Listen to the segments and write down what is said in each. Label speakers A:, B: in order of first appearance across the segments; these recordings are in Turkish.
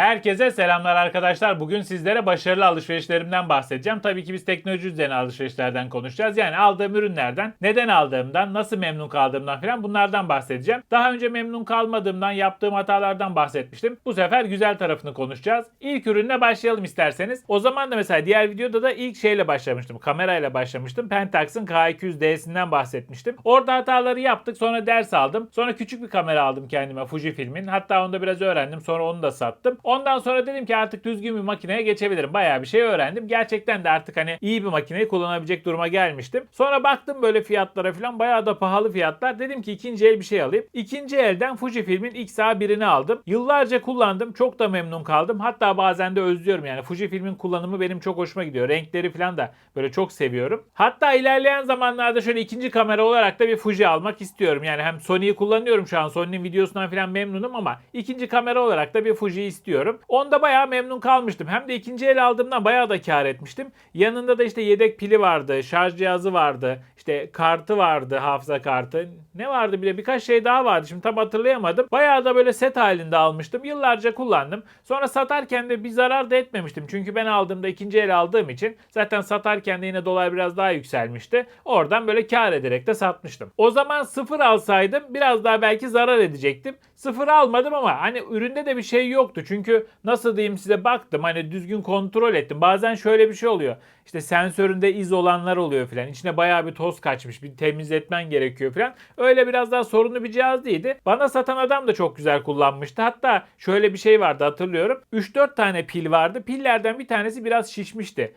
A: Herkese selamlar arkadaşlar. Bugün sizlere başarılı alışverişlerimden bahsedeceğim. Tabii ki biz teknoloji üzerine alışverişlerden konuşacağız. Yani aldığım ürünlerden, neden aldığımdan, nasıl memnun kaldığımdan falan bunlardan bahsedeceğim. Daha önce memnun kalmadığımdan, yaptığım hatalardan bahsetmiştim. Bu sefer güzel tarafını konuşacağız. İlk ürünle başlayalım isterseniz. O zaman da mesela diğer videoda da ilk şeyle başlamıştım. Kamerayla başlamıştım. Pentax'ın K200D'sinden bahsetmiştim. Orada hataları yaptık. Sonra ders aldım. Sonra küçük bir kamera aldım kendime Fujifilm'in. Hatta onu da biraz öğrendim. Sonra onu da sattım. Ondan sonra dedim ki artık düzgün bir makineye geçebilirim. Bayağı bir şey öğrendim. Gerçekten de artık hani iyi bir makineyi kullanabilecek duruma gelmiştim. Sonra baktım böyle fiyatlara falan bayağı da pahalı fiyatlar. Dedim ki ikinci el bir şey alayım. İkinci elden Fujifilm'in XA1'ini aldım. Yıllarca kullandım. Çok da memnun kaldım. Hatta bazen de özlüyorum yani. Fujifilm'in kullanımı benim çok hoşuma gidiyor. Renkleri falan da böyle çok seviyorum. Hatta ilerleyen zamanlarda şöyle ikinci kamera olarak da bir Fuji almak istiyorum. Yani hem Sony'yi kullanıyorum şu an. Sony'nin videosundan falan memnunum ama ikinci kamera olarak da bir Fuji istiyorum. Onda bayağı memnun kalmıştım. Hem de ikinci el aldığımdan bayağı da kar etmiştim. Yanında da işte yedek pili vardı, şarj cihazı vardı, işte kartı vardı, hafıza kartı. Ne vardı bile birkaç şey daha vardı. Şimdi tam hatırlayamadım. Bayağı da böyle set halinde almıştım. Yıllarca kullandım. Sonra satarken de bir zarar da etmemiştim. Çünkü ben aldığımda ikinci el aldığım için zaten satarken de yine dolar biraz daha yükselmişti. Oradan böyle kar ederek de satmıştım. O zaman sıfır alsaydım biraz daha belki zarar edecektim. Sıfır almadım ama hani üründe de bir şey yoktu. Çünkü nasıl diyeyim size baktım hani düzgün kontrol ettim. Bazen şöyle bir şey oluyor. İşte sensöründe iz olanlar oluyor filan. İçine bayağı bir toz kaçmış. Bir temizletmen gerekiyor filan. Öyle biraz daha sorunlu bir cihaz değildi. Bana satan adam da çok güzel kullanmıştı. Hatta şöyle bir şey vardı hatırlıyorum. 3-4 tane pil vardı. Pillerden bir tanesi biraz şişmişti.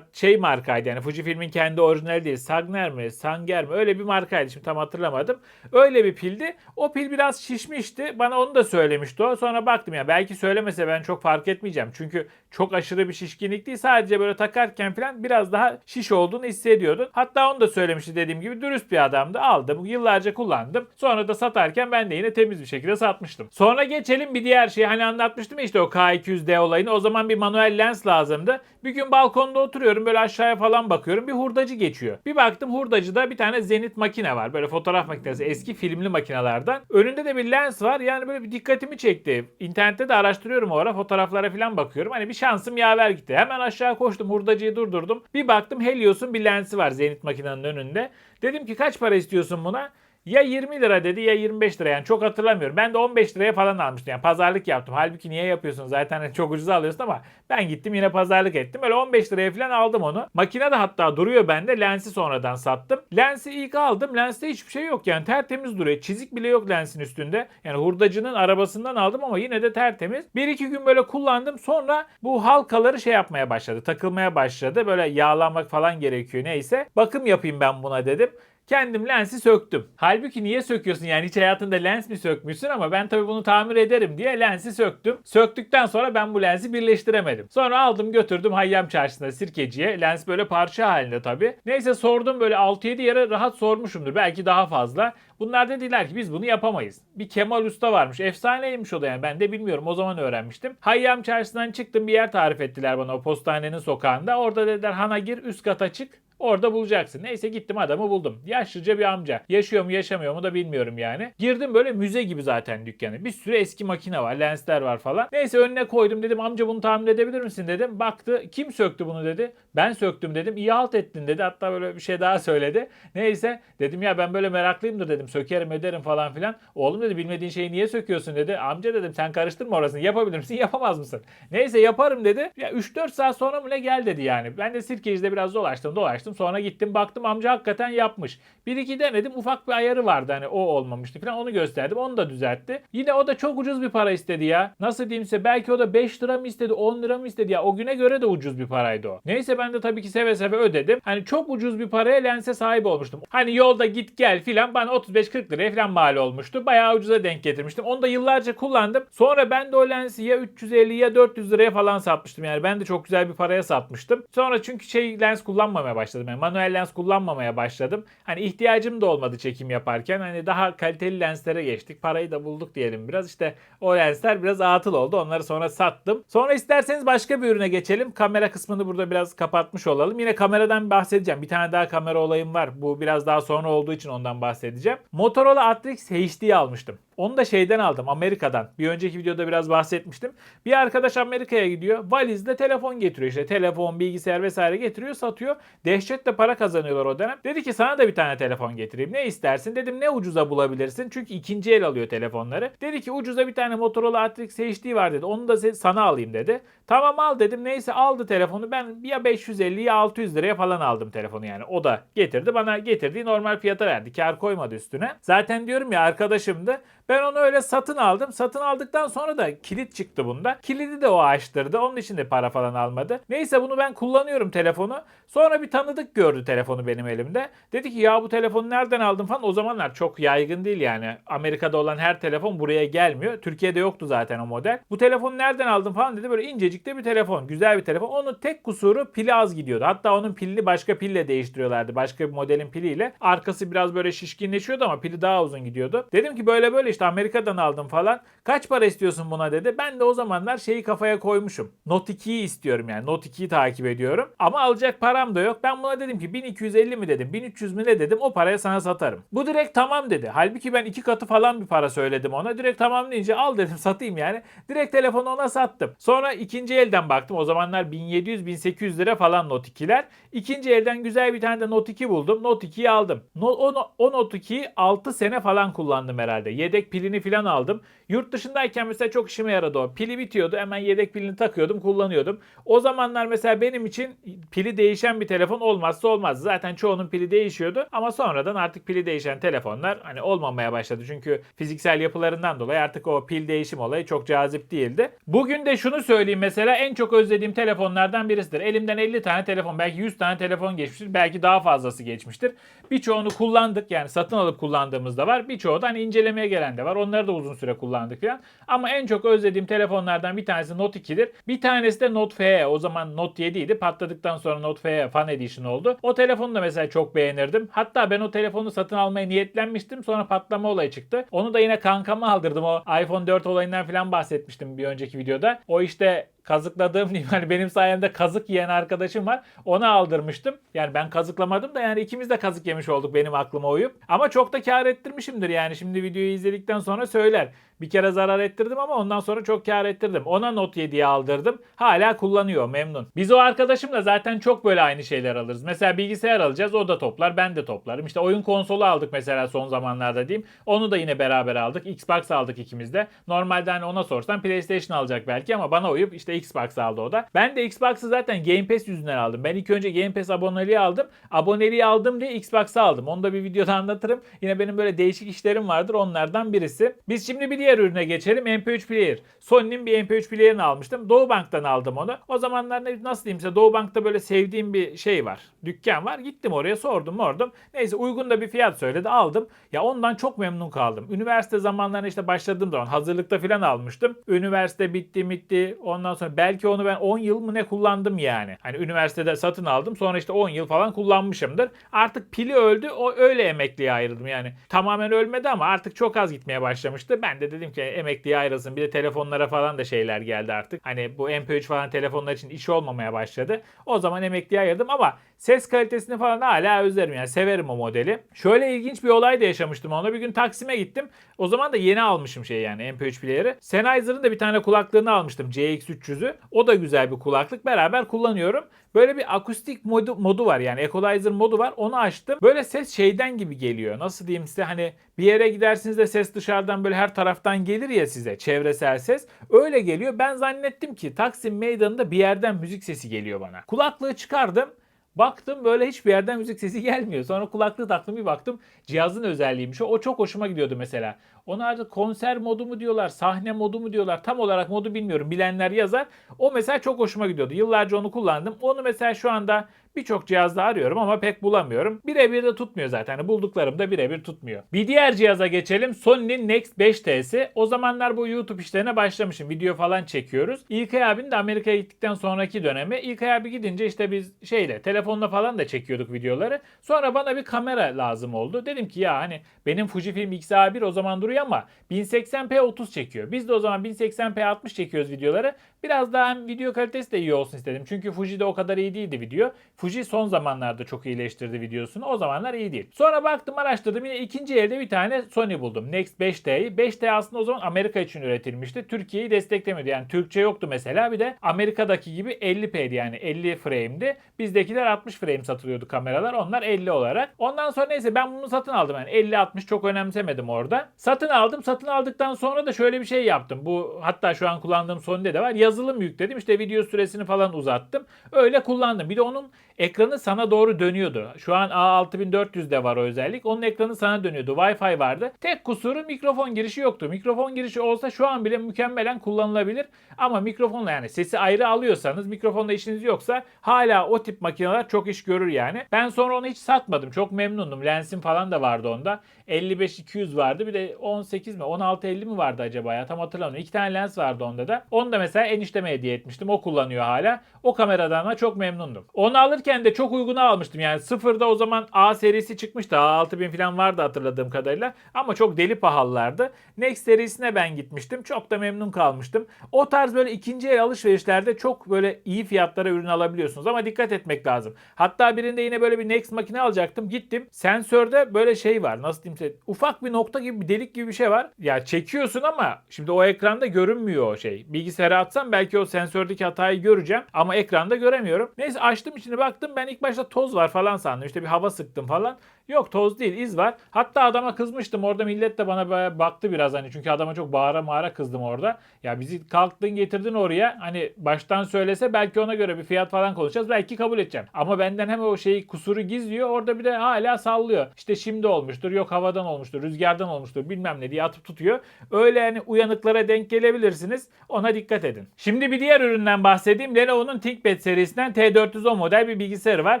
A: Şey markaydı yani Fujifilm'in kendi orijinali değil. Sagner mi? Sanger mi? Öyle bir markaydı. Şimdi tam hatırlamadım. Öyle bir pildi. O pil biraz şişmişti. Bana onu da söylemişti o. Sonra baktım ya belki söylemese ben çok fark etmeyeceğim. Çünkü çok aşırı bir şişkinlik değil. Sadece böyle takarken falan biraz daha şiş olduğunu hissediyordun. Hatta onu da söylemişti dediğim gibi dürüst bir adamdı. Aldım. Yıllarca kullandım. Sonra da satarken ben de yine temiz bir şekilde satmıştım. Sonra geçelim bir diğer şey. Hani anlatmıştım işte o K200D olayını. O zaman bir manuel lens lazımdı. Bir gün balkonda oturuyorum böyle aşağıya falan bakıyorum. Bir hurdacı geçiyor. Bir baktım hurdacıda bir tane Zenit makine var. Böyle fotoğraf makinesi eski filmli makinelerden. Önünde de bir lens var. Yani böyle bir dikkatimi çekti. İnternette de araştırıyorum o ara fotoğraflara falan bakıyorum. Hani bir şansım yaver gitti. Hemen aşağı koştum hurdacıyı durdurdum. Bir baktım Helios'un bir lensi var Zenit makinenin önünde. Dedim ki kaç para istiyorsun buna? Ya 20 lira dedi ya 25 lira yani çok hatırlamıyorum. Ben de 15 liraya falan almıştım yani pazarlık yaptım. Halbuki niye yapıyorsun zaten hani çok ucuza alıyorsun ama ben gittim yine pazarlık ettim. Öyle 15 liraya falan aldım onu. Makine de hatta duruyor bende lensi sonradan sattım. Lensi ilk aldım lenste hiçbir şey yok yani tertemiz duruyor. Çizik bile yok lensin üstünde. Yani hurdacının arabasından aldım ama yine de tertemiz. Bir iki gün böyle kullandım sonra bu halkaları şey yapmaya başladı takılmaya başladı. Böyle yağlanmak falan gerekiyor neyse. Bakım yapayım ben buna dedim. Kendim lensi söktüm. Halbuki niye söküyorsun yani hiç hayatında lens mi sökmüşsün ama ben tabii bunu tamir ederim diye lensi söktüm. Söktükten sonra ben bu lensi birleştiremedim. Sonra aldım götürdüm Hayyam Çarşısı'na sirkeciye. Lens böyle parça halinde tabii. Neyse sordum böyle 6-7 yere rahat sormuşumdur. Belki daha fazla. Bunlar dediler ki biz bunu yapamayız. Bir Kemal Usta varmış. Efsaneymiş o da yani ben de bilmiyorum. O zaman öğrenmiştim. Hayyam Çarşısı'ndan çıktım bir yer tarif ettiler bana o postanenin sokağında. Orada dediler Hana gir üst kata çık. Orada bulacaksın. Neyse gittim adamı buldum. Yaşlıca bir amca. Yaşıyor mu yaşamıyor mu da bilmiyorum yani. Girdim böyle müze gibi zaten dükkanı. Bir sürü eski makine var, lensler var falan. Neyse önüne koydum dedim amca bunu tamir edebilir misin dedim. Baktı kim söktü bunu dedi. Ben söktüm dedim. İyi halt ettin dedi. Hatta böyle bir şey daha söyledi. Neyse dedim ya ben böyle meraklıyımdır dedim. Sökerim ederim falan filan. Oğlum dedi bilmediğin şeyi niye söküyorsun dedi. Amca dedim sen karıştırma orasını. Yapabilir misin yapamaz mısın? Neyse yaparım dedi. Ya 3-4 saat sonra mı ne gel dedi yani. Ben de Sirkeci'de biraz dolaştım dolaştım. Sonra gittim baktım amca hakikaten yapmış. Bir iki denedim ufak bir ayarı vardı hani o olmamıştı falan onu gösterdim onu da düzeltti. Yine o da çok ucuz bir para istedi ya. Nasıl diyeyim size belki o da 5 lira mı istedi 10 lira mı istedi ya o güne göre de ucuz bir paraydı o. Neyse ben de tabii ki seve seve ödedim. Hani çok ucuz bir paraya lense sahip olmuştum. Hani yolda git gel filan bana 35-40 liraya filan mal olmuştu. Bayağı ucuza denk getirmiştim. Onu da yıllarca kullandım. Sonra ben de o lensi ya 350 ya 400 liraya falan satmıştım. Yani ben de çok güzel bir paraya satmıştım. Sonra çünkü şey lens kullanmamaya başladım. Başladım. Yani manuel lens kullanmamaya başladım. Hani ihtiyacım da olmadı çekim yaparken. Hani daha kaliteli lenslere geçtik. Parayı da bulduk diyelim biraz. İşte o lensler biraz atıl oldu. Onları sonra sattım. Sonra isterseniz başka bir ürüne geçelim. Kamera kısmını burada biraz kapatmış olalım. Yine kameradan bahsedeceğim. Bir tane daha kamera olayım var. Bu biraz daha sonra olduğu için ondan bahsedeceğim. Motorola Atrix HD'yi almıştım. Onu da şeyden aldım Amerika'dan. Bir önceki videoda biraz bahsetmiştim. Bir arkadaş Amerika'ya gidiyor. Valizde telefon getiriyor. İşte telefon, bilgisayar vesaire getiriyor, satıyor. Dehşetle para kazanıyorlar o dönem. Dedi ki sana da bir tane telefon getireyim. Ne istersin? Dedim ne ucuza bulabilirsin? Çünkü ikinci el alıyor telefonları. Dedi ki ucuza bir tane Motorola Atrix HD var dedi. Onu da sana alayım dedi. Tamam al dedim. Neyse aldı telefonu. Ben ya 550 ya 600 liraya falan aldım telefonu yani. O da getirdi. Bana getirdiği normal fiyata verdi. Kar koymadı üstüne. Zaten diyorum ya arkadaşımdı. Ben onu öyle satın aldım. Satın aldıktan sonra da kilit çıktı bunda. Kilidi de o açtırdı. Onun için de para falan almadı. Neyse bunu ben kullanıyorum telefonu. Sonra bir tanıdık gördü telefonu benim elimde. Dedi ki ya bu telefonu nereden aldın falan. O zamanlar çok yaygın değil yani. Amerika'da olan her telefon buraya gelmiyor. Türkiye'de yoktu zaten o model. Bu telefonu nereden aldın falan dedi. Böyle incecik de bir telefon. Güzel bir telefon. Onun tek kusuru pili az gidiyordu. Hatta onun pilini başka pille değiştiriyorlardı. Başka bir modelin piliyle. Arkası biraz böyle şişkinleşiyordu ama pili daha uzun gidiyordu. Dedim ki böyle böyle işte Amerika'dan aldım falan. Kaç para istiyorsun buna dedi. Ben de o zamanlar şeyi kafaya koymuşum. Note 2'yi istiyorum yani. Note 2'yi takip ediyorum. Ama alacak param da yok. Ben buna dedim ki 1250 mi dedim. 1300 mi ne dedim. O paraya sana satarım. Bu direkt tamam dedi. Halbuki ben iki katı falan bir para söyledim ona. Direkt tamam deyince al dedim satayım yani. Direkt telefonu ona sattım. Sonra ikinci elden baktım. O zamanlar 1700-1800 lira falan Note 2'ler. İkinci elden güzel bir tane de Note 2 buldum. Note 2'yi aldım. No, o, o Note 2'yi 6 sene falan kullandım herhalde. Yedek pilini falan aldım. Yurt dışındayken mesela çok işime yaradı o. Pili bitiyordu. Hemen yedek pilini takıyordum, kullanıyordum. O zamanlar mesela benim için pili değişen bir telefon olmazsa olmaz. Zaten çoğunun pili değişiyordu ama sonradan artık pili değişen telefonlar hani olmamaya başladı. Çünkü fiziksel yapılarından dolayı artık o pil değişim olayı çok cazip değildi. Bugün de şunu söyleyeyim mesela en çok özlediğim telefonlardan birisidir. Elimden 50 tane telefon, belki 100 tane telefon geçmiştir. Belki daha fazlası geçmiştir. Birçoğunu kullandık yani satın alıp kullandığımız da var. Birçoğu da hani incelemeye gelen de var. Onları da uzun süre kullandık falan. Ama en çok özlediğim telefonlardan bir tanesi Note 2'dir. Bir tanesi de Note FE. O zaman Note 7 idi. Patladıktan sonra Note FE Fan Edition oldu. O telefonu da mesela çok beğenirdim. Hatta ben o telefonu satın almaya niyetlenmiştim. Sonra patlama olayı çıktı. Onu da yine kankama aldırdım. O iPhone 4 olayından falan bahsetmiştim bir önceki videoda. O işte kazıkladığım diyeyim hani benim sayemde kazık yiyen arkadaşım var. Ona aldırmıştım. Yani ben kazıklamadım da yani ikimiz de kazık yemiş olduk benim aklıma uyup. Ama çok da kar ettirmişimdir yani şimdi videoyu izledikten sonra söyler. Bir kere zarar ettirdim ama ondan sonra çok kar ettirdim. Ona Note 7'yi aldırdım. Hala kullanıyor memnun. Biz o arkadaşımla zaten çok böyle aynı şeyler alırız. Mesela bilgisayar alacağız o da toplar ben de toplarım. İşte oyun konsolu aldık mesela son zamanlarda diyeyim. Onu da yine beraber aldık. Xbox aldık ikimiz de. Normalde hani ona sorsan PlayStation alacak belki ama bana uyup işte Xbox aldı o da. Ben de Xbox'ı zaten Game Pass yüzünden aldım. Ben ilk önce Game Pass aboneliği aldım. Aboneliği aldım diye Xbox'ı aldım. Onu da bir videoda anlatırım. Yine benim böyle değişik işlerim vardır. Onlardan birisi. Biz şimdi bir diğer ürüne geçelim. MP3 Player. Sony'nin bir MP3 Player'ını almıştım. Doğu Bank'tan aldım onu. O zamanlar ne, nasıl diyeyim size Doğu Bank'ta böyle sevdiğim bir şey var. Dükkan var. Gittim oraya sordum sordum. Neyse uygun da bir fiyat söyledi. Aldım. Ya ondan çok memnun kaldım. Üniversite zamanlarında işte başladığım zaman hazırlıkta falan almıştım. Üniversite bitti bitti. Ondan sonra belki onu ben 10 yıl mı ne kullandım yani. Hani üniversitede satın aldım. Sonra işte 10 yıl falan kullanmışımdır. Artık pili öldü. O öyle emekliye ayrıldım yani. Tamamen ölmedi ama artık çok az gitmeye başlamıştı. Ben de dedim ki emekliye ayrılsın. Bir de telefonlara falan da şeyler geldi artık. Hani bu MP3 falan telefonlar için iş olmamaya başladı. O zaman emekliye ayırdım ama ses kalitesini falan hala özlerim yani severim o modeli. Şöyle ilginç bir olay da yaşamıştım ona. Bir gün Taksim'e gittim. O zaman da yeni almışım şey yani MP3 player'ı. Sennheiser'ın da bir tane kulaklığını almıştım CX300'ü. O da güzel bir kulaklık. Beraber kullanıyorum. Böyle bir akustik modu, modu var yani equalizer modu var. Onu açtım. Böyle ses şeyden gibi geliyor. Nasıl diyeyim size hani bir yere gidersiniz de ses dışarıdan böyle her taraftan gelir ya size çevresel ses. Öyle geliyor. Ben zannettim ki Taksim meydanında bir yerden müzik sesi geliyor bana. Kulaklığı çıkardım. Baktım böyle hiçbir yerden müzik sesi gelmiyor. Sonra kulaklığı taktım bir baktım cihazın özelliğiymiş. O, çok hoşuma gidiyordu mesela. Ona artık konser modu mu diyorlar, sahne modu mu diyorlar. Tam olarak modu bilmiyorum. Bilenler yazar. O mesela çok hoşuma gidiyordu. Yıllarca onu kullandım. Onu mesela şu anda Birçok cihazda arıyorum ama pek bulamıyorum. Birebir de tutmuyor zaten. Hani bulduklarım da birebir tutmuyor. Bir diğer cihaza geçelim. Sony'nin Next 5T'si. O zamanlar bu YouTube işlerine başlamışım. Video falan çekiyoruz. İlkay abinin de Amerika'ya gittikten sonraki dönemi. İlkay abi gidince işte biz şeyle telefonla falan da çekiyorduk videoları. Sonra bana bir kamera lazım oldu. Dedim ki ya hani benim Fujifilm X-A1 o zaman duruyor ama 1080p 30 çekiyor. Biz de o zaman 1080p 60 çekiyoruz videoları. Biraz daha hem video kalitesi de iyi olsun istedim. Çünkü Fuji'de o kadar iyi değildi video. Fuji son zamanlarda çok iyileştirdi videosunu. O zamanlar iyi değil. Sonra baktım araştırdım yine ikinci elde bir tane Sony buldum. Next 5T'yi. 5T aslında o zaman Amerika için üretilmişti. Türkiye'yi desteklemiyordu. Yani Türkçe yoktu mesela. Bir de Amerika'daki gibi 50p'di yani 50 frame'di. Bizdekiler 60 frame satılıyordu kameralar. Onlar 50 olarak. Ondan sonra neyse ben bunu satın aldım. Yani 50-60 çok önemsemedim orada. Satın aldım. Satın aldıktan sonra da şöyle bir şey yaptım. Bu hatta şu an kullandığım Sony'de de var. Yazılım yükledim. İşte video süresini falan uzattım. Öyle kullandım. Bir de onun ekranı sana doğru dönüyordu. Şu an A6400'de var o özellik. Onun ekranı sana dönüyordu. Wi-Fi vardı. Tek kusuru mikrofon girişi yoktu. Mikrofon girişi olsa şu an bile mükemmelen kullanılabilir. Ama mikrofonla yani sesi ayrı alıyorsanız mikrofonla işiniz yoksa hala o tip makineler çok iş görür yani. Ben sonra onu hiç satmadım. Çok memnundum. Lensim falan da vardı onda. 55-200 vardı. Bir de 18 mi 16-50 mi vardı acaba ya tam hatırlamıyorum. İki tane lens vardı onda da. Onu da mesela enişteme hediye etmiştim. O kullanıyor hala. O kameradan da çok memnundum. Onu alırken de çok uyguna almıştım. Yani sıfırda o zaman A serisi çıkmıştı. A6000 falan vardı hatırladığım kadarıyla. Ama çok deli pahalılardı. Next serisine ben gitmiştim. Çok da memnun kalmıştım. O tarz böyle ikinci el alışverişlerde çok böyle iyi fiyatlara ürün alabiliyorsunuz. Ama dikkat etmek lazım. Hatta birinde yine böyle bir Next makine alacaktım. Gittim. Sensörde böyle şey var. Nasıl diyeyim size? Ufak bir nokta gibi bir delik gibi bir şey var. Ya çekiyorsun ama şimdi o ekranda görünmüyor o şey. Bilgisayara atsam belki o sensördeki hatayı göreceğim ama ekranda göremiyorum. Neyse açtım içine baktım ben ilk başta toz var falan sandım. İşte bir hava sıktım falan. Yok toz değil iz var. Hatta adama kızmıştım. Orada millet de bana böyle baktı biraz hani. Çünkü adama çok bağıra mağara kızdım orada. Ya bizi kalktın getirdin oraya. Hani baştan söylese belki ona göre bir fiyat falan konuşacağız. Belki kabul edeceğim. Ama benden hem o şeyi kusuru gizliyor. Orada bir de hala sallıyor. İşte şimdi olmuştur. Yok havadan olmuştur. Rüzgardan olmuştur. Bilmem ne diye atıp tutuyor. Öyle yani uyanıklara denk gelebilirsiniz. Ona dikkat edin. Şimdi bir diğer üründen bahsedeyim. Lenovo'nun ThinkPad serisinden T410 model bir bilgisayarı var.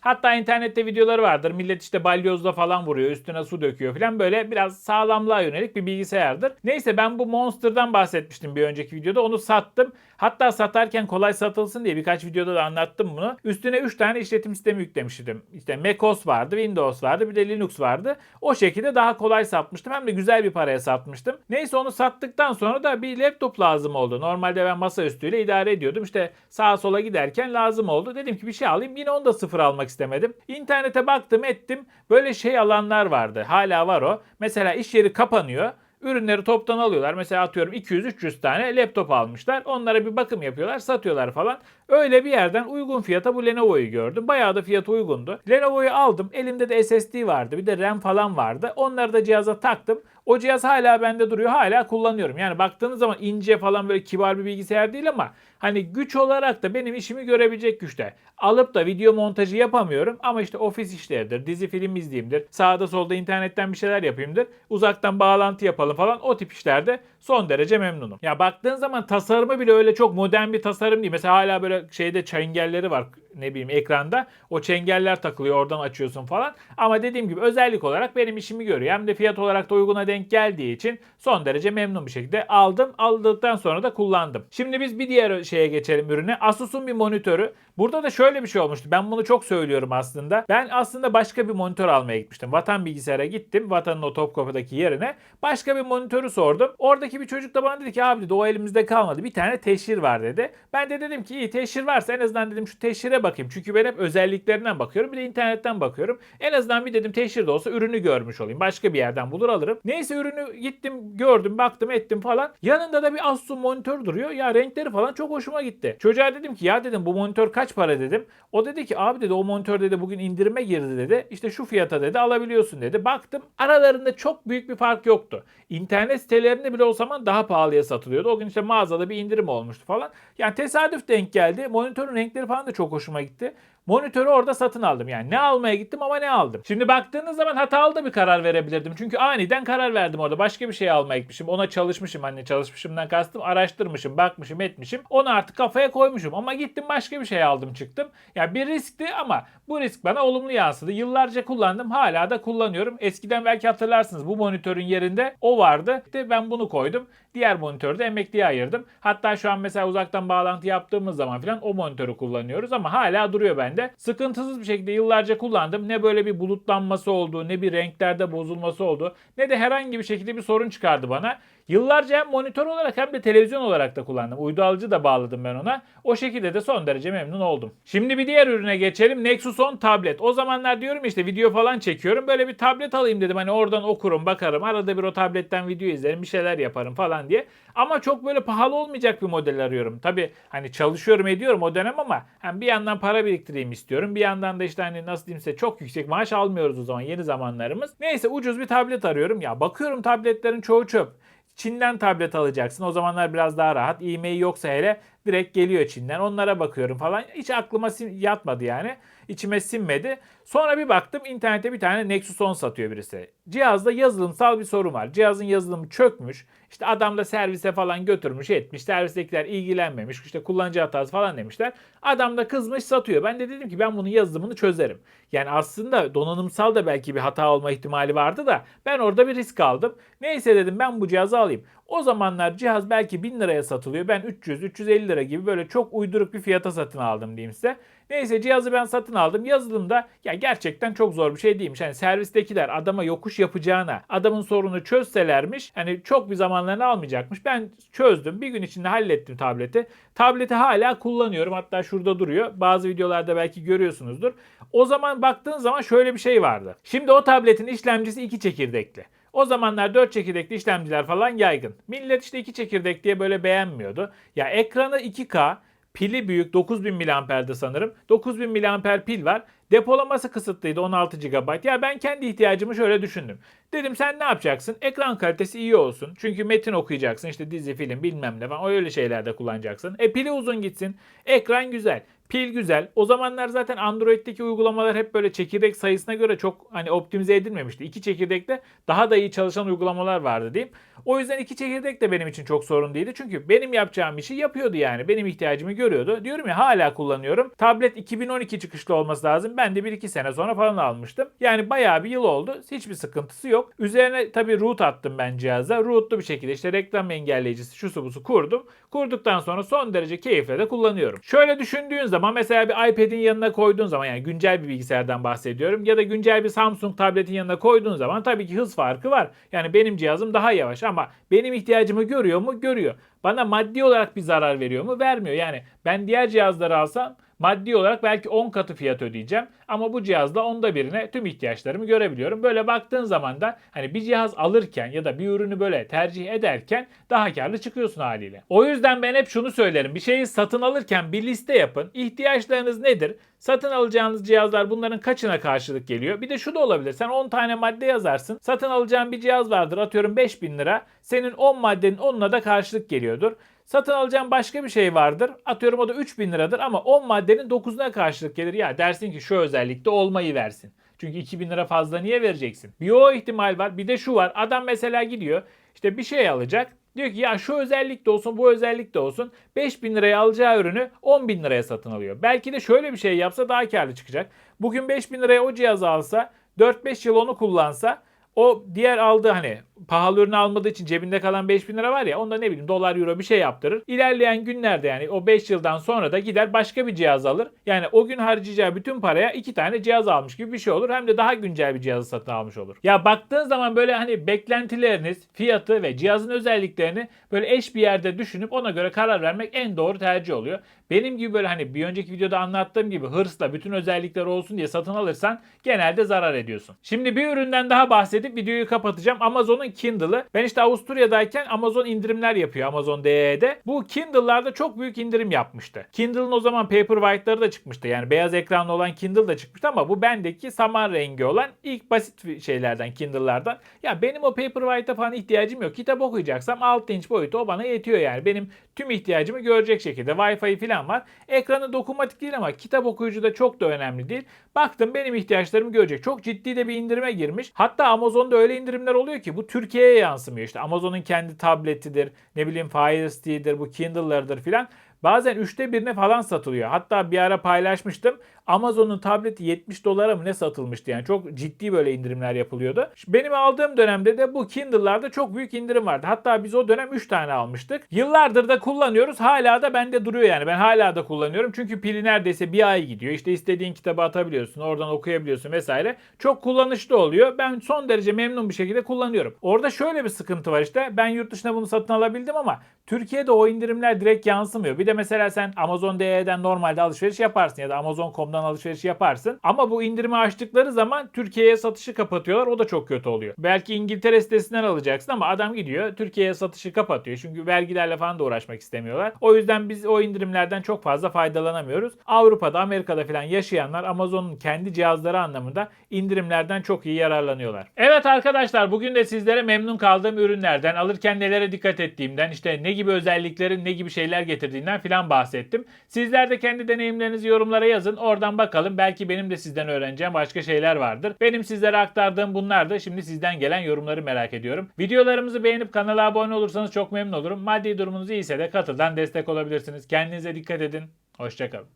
A: Hatta internette videoları vardır. Millet işte balyozla falan vuruyor. Üstüne su döküyor falan. Böyle biraz sağlamlığa yönelik bir bilgisayardır. Neyse ben bu Monster'dan bahsetmiştim bir önceki videoda. Onu sattım. Hatta satarken kolay satılsın diye birkaç videoda da anlattım bunu. Üstüne 3 tane işletim sistemi yüklemiştim. İşte macOS vardı, Windows vardı, bir de Linux vardı. O şekilde daha kolay satmıştım. Hem de güzel bir paraya satmıştım. Neyse onu sattıktan sonra da bir laptop lazım oldu. Normalde ben masaüstüyle idare ediyordum. İşte sağa sola giderken lazım oldu. Dedim ki bir şey alayım. Yine onu da sıfır almak istemedim. İnternete baktım ettim. Böyle şey alanlar vardı. Hala var o. Mesela iş yeri kapanıyor. Ürünleri toptan alıyorlar. Mesela atıyorum 200-300 tane laptop almışlar. Onlara bir bakım yapıyorlar, satıyorlar falan. Öyle bir yerden uygun fiyata bu Lenovo'yu gördüm. Bayağı da fiyatı uygundu. Lenovo'yu aldım. Elimde de SSD vardı. Bir de RAM falan vardı. Onları da cihaza taktım. O cihaz hala bende duruyor. Hala kullanıyorum. Yani baktığınız zaman ince falan böyle kibar bir bilgisayar değil ama hani güç olarak da benim işimi görebilecek güçte. Alıp da video montajı yapamıyorum ama işte ofis işleridir, dizi film izleyeyimdir, sağda solda internetten bir şeyler yapayımdır, uzaktan bağlantı yapalım falan o tip işlerde son derece memnunum. Ya baktığın zaman tasarımı bile öyle çok modern bir tasarım değil. Mesela hala böyle şeyde çengelleri var ne bileyim ekranda. O çengeller takılıyor oradan açıyorsun falan. Ama dediğim gibi özellik olarak benim işimi görüyor. Hem de fiyat olarak da uyguna denk geldiği için son derece memnun bir şekilde aldım. Aldıktan sonra da kullandım. Şimdi biz bir diğer şeye geçelim ürüne. Asus'un bir monitörü. Burada da şöyle bir şey olmuştu. Ben bunu çok söylüyorum aslında. Ben aslında başka bir monitör almaya gitmiştim. Vatan bilgisayara gittim. Vatanın o Topkapı'daki yerine. Başka bir monitörü sordum. Oradaki bir çocuk da bana dedi ki abi dedi o elimizde kalmadı. Bir tane teşhir var dedi. Ben de dedim ki iyi teşhir varsa en azından dedim şu teşhire bakayım. Çünkü ben hep özelliklerinden bakıyorum. Bir de internetten bakıyorum. En azından bir dedim teşhir de olsa ürünü görmüş olayım. Başka bir yerden bulur alırım. Neyse ürünü gittim gördüm baktım ettim falan. Yanında da bir Asus monitör duruyor. Ya renkleri falan çok hoşuma gitti. Çocuğa dedim ki ya dedim bu monitör kaç para dedim. O dedi ki abi dedi o monitör dedi bugün indirime girdi dedi. İşte şu fiyata dedi alabiliyorsun dedi. Baktım aralarında çok büyük bir fark yoktu. İnternet sitelerinde bile o zaman daha pahalıya satılıyordu. O gün işte mağazada bir indirim olmuştu falan. Yani tesadüf denk geldi. Monitörün renkleri falan da çok hoşuma gitti. Monitörü orada satın aldım. Yani ne almaya gittim ama ne aldım. Şimdi baktığınız zaman hatalı da bir karar verebilirdim. Çünkü aniden karar verdim orada. Başka bir şey almaya gitmişim. Ona çalışmışım. Hani çalışmışımdan kastım araştırmışım, bakmışım, etmişim. Onu artık kafaya koymuşum. Ama gittim başka bir şey aldım çıktım. Yani bir riskti ama bu risk bana olumlu yansıdı. Yıllarca kullandım. Hala da kullanıyorum. Eskiden belki hatırlarsınız bu monitörün yerinde o vardı. İşte ben bunu koydum. Diğer monitörü de emekliye ayırdım. Hatta şu an mesela uzaktan bağlantı yaptığımız zaman falan o monitörü kullanıyoruz ama hala duruyor bende. Sıkıntısız bir şekilde yıllarca kullandım. Ne böyle bir bulutlanması oldu, ne bir renklerde bozulması oldu, ne de herhangi bir şekilde bir sorun çıkardı bana. Yıllarca hem monitör olarak hem de televizyon olarak da kullandım. Uydu alıcı da bağladım ben ona. O şekilde de son derece memnun oldum. Şimdi bir diğer ürüne geçelim. Nexus 10 tablet. O zamanlar diyorum işte video falan çekiyorum. Böyle bir tablet alayım dedim. Hani oradan okurum, bakarım. Arada bir o tabletten video izlerim, bir şeyler yaparım falan diye. Ama çok böyle pahalı olmayacak bir model arıyorum. Tabii hani çalışıyorum ediyorum o dönem ama hem bir yandan para biriktireyim istiyorum. Bir yandan da işte hani nasıl diyeyim size çok yüksek maaş almıyoruz o zaman yeni zamanlarımız. Neyse ucuz bir tablet arıyorum. Ya bakıyorum tabletlerin çoğu çöp. Çin'den tablet alacaksın. O zamanlar biraz daha rahat. E-mail yoksa hele direkt geliyor Çin'den. Onlara bakıyorum falan. Hiç aklıma yatmadı yani. İçime sinmedi. Sonra bir baktım internette bir tane Nexus 10 satıyor birisi. Cihazda yazılımsal bir sorun var. Cihazın yazılımı çökmüş. İşte adam da servise falan götürmüş etmiş. Servistekiler ilgilenmemiş. İşte kullanıcı hatası falan demişler. Adam da kızmış satıyor. Ben de dedim ki ben bunun yazılımını çözerim. Yani aslında donanımsal da belki bir hata olma ihtimali vardı da ben orada bir risk aldım. Neyse dedim ben bu cihazı alayım. O zamanlar cihaz belki 1000 liraya satılıyor. Ben 300-350 lira gibi böyle çok uyduruk bir fiyata satın aldım diyeyim size. Neyse cihazı ben satın aldım. Yazılımda ya gerçekten çok zor bir şey değilmiş. Hani servistekiler adama yokuş yapacağına adamın sorunu çözselermiş hani çok bir zamanlarını almayacakmış. Ben çözdüm. Bir gün içinde hallettim tableti. Tableti hala kullanıyorum. Hatta şurada duruyor. Bazı videolarda belki görüyorsunuzdur. O zaman baktığın zaman şöyle bir şey vardı. Şimdi o tabletin işlemcisi iki çekirdekli. O zamanlar 4 çekirdekli işlemciler falan yaygın. Millet işte 2 çekirdek diye böyle beğenmiyordu. Ya ekranı 2K, pili büyük 9000 mAh'de sanırım. 9000 mAh pil var. Depolaması kısıtlıydı 16 GB. Ya ben kendi ihtiyacımı şöyle düşündüm. Dedim sen ne yapacaksın? Ekran kalitesi iyi olsun. Çünkü metin okuyacaksın. işte dizi, film bilmem ne falan. Öyle şeylerde kullanacaksın. E pili uzun gitsin. Ekran güzel. Pil güzel. O zamanlar zaten Android'deki uygulamalar hep böyle çekirdek sayısına göre çok hani optimize edilmemişti. İki çekirdekte daha da iyi çalışan uygulamalar vardı diyeyim. O yüzden iki çekirdek de benim için çok sorun değildi. Çünkü benim yapacağım işi yapıyordu yani. Benim ihtiyacımı görüyordu. Diyorum ya hala kullanıyorum. Tablet 2012 çıkışlı olması lazım. Ben de 1-2 sene sonra falan almıştım. Yani bayağı bir yıl oldu. Hiçbir sıkıntısı yok. Üzerine tabii root attım ben cihaza. Rootlu bir şekilde işte reklam engelleyicisi şusu busu kurdum. Kurduktan sonra son derece keyifle de kullanıyorum. Şöyle düşündüğün zaman mesela bir iPad'in yanına koyduğun zaman yani güncel bir bilgisayardan bahsediyorum ya da güncel bir Samsung tabletin yanına koyduğun zaman tabii ki hız farkı var. Yani benim cihazım daha yavaş ama benim ihtiyacımı görüyor mu? Görüyor. Bana maddi olarak bir zarar veriyor mu? Vermiyor. Yani ben diğer cihazları alsam maddi olarak belki 10 katı fiyat ödeyeceğim. Ama bu cihazla onda birine tüm ihtiyaçlarımı görebiliyorum. Böyle baktığın zaman da hani bir cihaz alırken ya da bir ürünü böyle tercih ederken daha karlı çıkıyorsun haliyle. O yüzden ben hep şunu söylerim. Bir şeyi satın alırken bir liste yapın. İhtiyaçlarınız nedir? Satın alacağınız cihazlar bunların kaçına karşılık geliyor? Bir de şu da olabilir. Sen 10 tane madde yazarsın. Satın alacağın bir cihaz vardır. Atıyorum 5000 lira. Senin 10 maddenin 10'una da karşılık geliyordur. Satın alacağın başka bir şey vardır. Atıyorum o da 3000 liradır ama 10 maddenin 9'una karşılık gelir. Ya dersin ki şu özellikte olmayı versin. Çünkü 2000 lira fazla niye vereceksin? Bir o ihtimal var. Bir de şu var. Adam mesela gidiyor işte bir şey alacak. Diyor ki ya şu özellik de olsun bu özellik de olsun 5000 liraya alacağı ürünü 10 bin liraya satın alıyor. Belki de şöyle bir şey yapsa daha karlı çıkacak. Bugün 5000 liraya o cihazı alsa 4-5 yıl onu kullansa o diğer aldığı hani pahalı ürünü almadığı için cebinde kalan 5000 lira var ya onda ne bileyim dolar euro bir şey yaptırır. İlerleyen günlerde yani o 5 yıldan sonra da gider başka bir cihaz alır. Yani o gün harcayacağı bütün paraya iki tane cihaz almış gibi bir şey olur. Hem de daha güncel bir cihazı satın almış olur. Ya baktığın zaman böyle hani beklentileriniz, fiyatı ve cihazın özelliklerini böyle eş bir yerde düşünüp ona göre karar vermek en doğru tercih oluyor. Benim gibi böyle hani bir önceki videoda anlattığım gibi hırsla bütün özellikler olsun diye satın alırsan genelde zarar ediyorsun. Şimdi bir üründen daha bahsedip videoyu kapatacağım. Amazon'un Kindle'ı. Ben işte Avusturya'dayken Amazon indirimler yapıyor Amazon DE'de. Bu Kindle'larda çok büyük indirim yapmıştı. Kindle'ın o zaman Paperwhite'ları da çıkmıştı. Yani beyaz ekranlı olan Kindle da çıkmıştı ama bu bendeki saman rengi olan ilk basit şeylerden Kindle'lardan. Ya benim o Paperwhite'a falan ihtiyacım yok. Kitap okuyacaksam 6 inç boyutu o bana yetiyor yani. Benim tüm ihtiyacımı görecek şekilde Wi-Fi falan var. Ekranı dokunmatik değil ama kitap okuyucu da çok da önemli değil. Baktım benim ihtiyaçlarımı görecek. Çok ciddi de bir indirime girmiş. Hatta Amazon'da öyle indirimler oluyor ki bu Türkiye'ye yansımıyor. İşte Amazon'un kendi tabletidir, ne bileyim Fire Stick'dir, bu Kindle'lardır filan. Bazen üçte birine falan satılıyor. Hatta bir ara paylaşmıştım. Amazon'un tableti 70 dolara mı ne satılmıştı yani. Çok ciddi böyle indirimler yapılıyordu. Benim aldığım dönemde de bu Kindle'larda çok büyük indirim vardı. Hatta biz o dönem 3 tane almıştık. Yıllardır da kullanıyoruz. Hala da bende duruyor yani. Ben hala da kullanıyorum. Çünkü pili neredeyse bir ay gidiyor. İşte istediğin kitabı atabiliyorsun. Oradan okuyabiliyorsun vesaire. Çok kullanışlı oluyor. Ben son derece memnun bir şekilde kullanıyorum. Orada şöyle bir sıkıntı var işte. Ben yurt dışına bunu satın alabildim ama Türkiye'de o indirimler direkt yansımıyor. Bir de mesela sen Amazon.de'den normalde alışveriş yaparsın ya da Amazon.com'dan alışveriş yaparsın. Ama bu indirimi açtıkları zaman Türkiye'ye satışı kapatıyorlar. O da çok kötü oluyor. Belki İngiltere sitesinden alacaksın ama adam gidiyor Türkiye'ye satışı kapatıyor. Çünkü vergilerle falan da uğraşmak istemiyorlar. O yüzden biz o indirimlerden çok fazla faydalanamıyoruz. Avrupa'da, Amerika'da falan yaşayanlar Amazon'un kendi cihazları anlamında indirimlerden çok iyi yararlanıyorlar. Evet arkadaşlar bugün de sizlere memnun kaldığım ürünlerden, alırken nelere dikkat ettiğimden, işte ne gibi özelliklerin ne gibi şeyler getirdiğinden filan bahsettim. Sizler de kendi deneyimlerinizi yorumlara yazın. Oradan bakalım. Belki benim de sizden öğreneceğim başka şeyler vardır. Benim sizlere aktardığım bunlar da şimdi sizden gelen yorumları merak ediyorum. Videolarımızı beğenip kanala abone olursanız çok memnun olurum. Maddi durumunuz iyiyse de katıldan destek olabilirsiniz. Kendinize dikkat edin. Hoşçakalın.